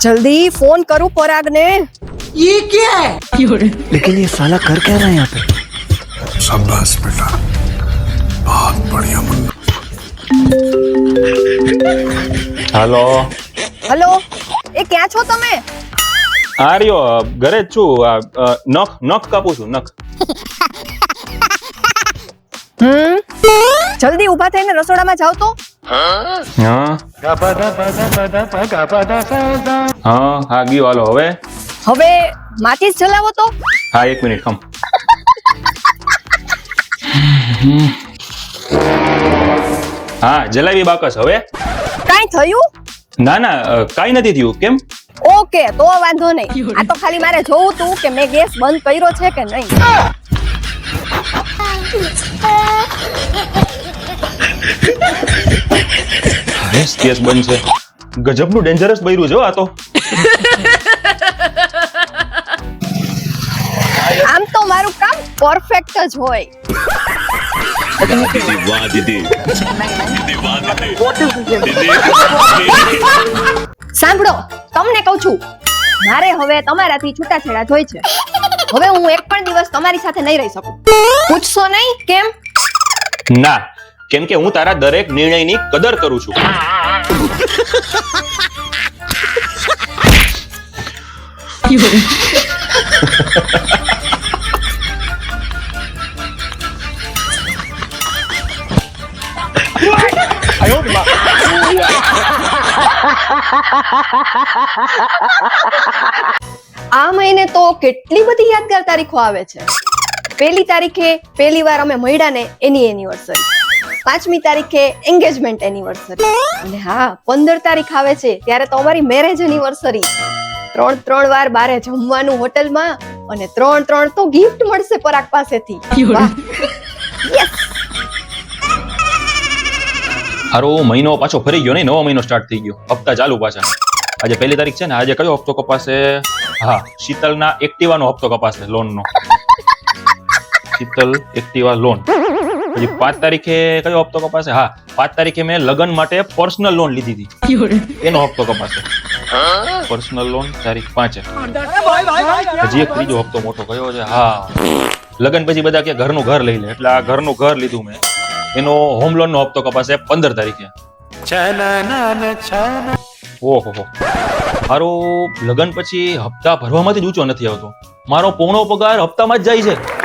જલ્દી ફોન કરું પરાગને लेकिन ये साला कर क्या रहा है यहाँ पे शाबाश बेटा बहुत बढ़िया मुन्ना હાલો હલો એ ક્યાં છો તમે આર્યો ઘરે જ છું આ અ, નખ નખ કાપું છું નખ હમ? જલ્દી ઊભા થઈને રસોડામાં જાવ તો. હા. હા હા ગયો હાલો હવે? હવે માચીસ જલાવો તો. હા એક મિનિટ કમ હા જલાવી બાકસ હવે? કાંઈ થયું? ના ના કાઈ નથી થયું કેમ? ઓકે તો વાંધો નહીં. આ તો ખાલી મારે જોવું તું કે મેં ગેસ બંધ કર્યો છે કે નહીં. બંધ છે ગજબનું ડેન્જરસ બૈરું છે આ તો. આમ તો મારું કામ પરફેક્ટ જ હોય. સાંભળો તમને કહું છું મારે હવે તમારાથી છૂટાછેડા જોઈ છે. હવે હું એક પણ દિવસ તમારી સાથે નહીં રહી શકું. પૂછશો નહીં? કેમ? ના. કેમ કે હું તારા દરેક નિર્ણયની કદર કરું છું. આ મહિને તો કેટલી બધી યાદગાર તારીખો આવે છે? પહેલી તારીખે પહેલી વાર અમે મળ્યા ને એની એનિવર્સરી પાંચમી તારીખે એન્ગેજમેન્ટ એનિવર્સરી અને હા પંદર તારીખ આવે છે ત્યારે તો અમારી મેરેજ એનિવર્સરી ત્રણ ત્રણ વાર બારે જમવાનું હોટલમાં અને ત્રણ ત્રણ તો ગિફ્ટ મળશે પરાગ પાસેથી. હારો મહિનો પાછો ફરી ગયો નહીં નવો મહિનો સ્ટાર્ટ થઈ ગયો. હપ્તા ચાલુ પાછા. આજે પહેલી તારીખ છે ને, આજે કયો હપ્તો કપાશે? હા, શીતલના એક્ટિવાનો હપ્તો કપાશે લોનનો. Shital Activa loan. પછી પાંચ તારીખે કયો હપ્તો કપાશે? હા, પાંચ તારીખે મેં લગ્ન માટે પર્સનલ લોન લીધી હતી. એનો હપ્તો કપાશે. પર્સનલ લોન તારીખ પાંચે. હજી એક ત્રીજો હપ્તો મોટો કયો છે? હા. લગ્ન પછી બધા કે ઘરનું ઘર લઈ લે. એટલે આ ઘરનું ઘર લીધું મેં. એનો હોમ લોન નો હપ્તો કપાશે પંદર તારીખે. ઓહો. મારો લગ્ન પછી હપ્તા ભરવામાંથી જ ઊંચો નથી આવતો. મારો પોણો પગાર હપ્તામાં જ જાય છે.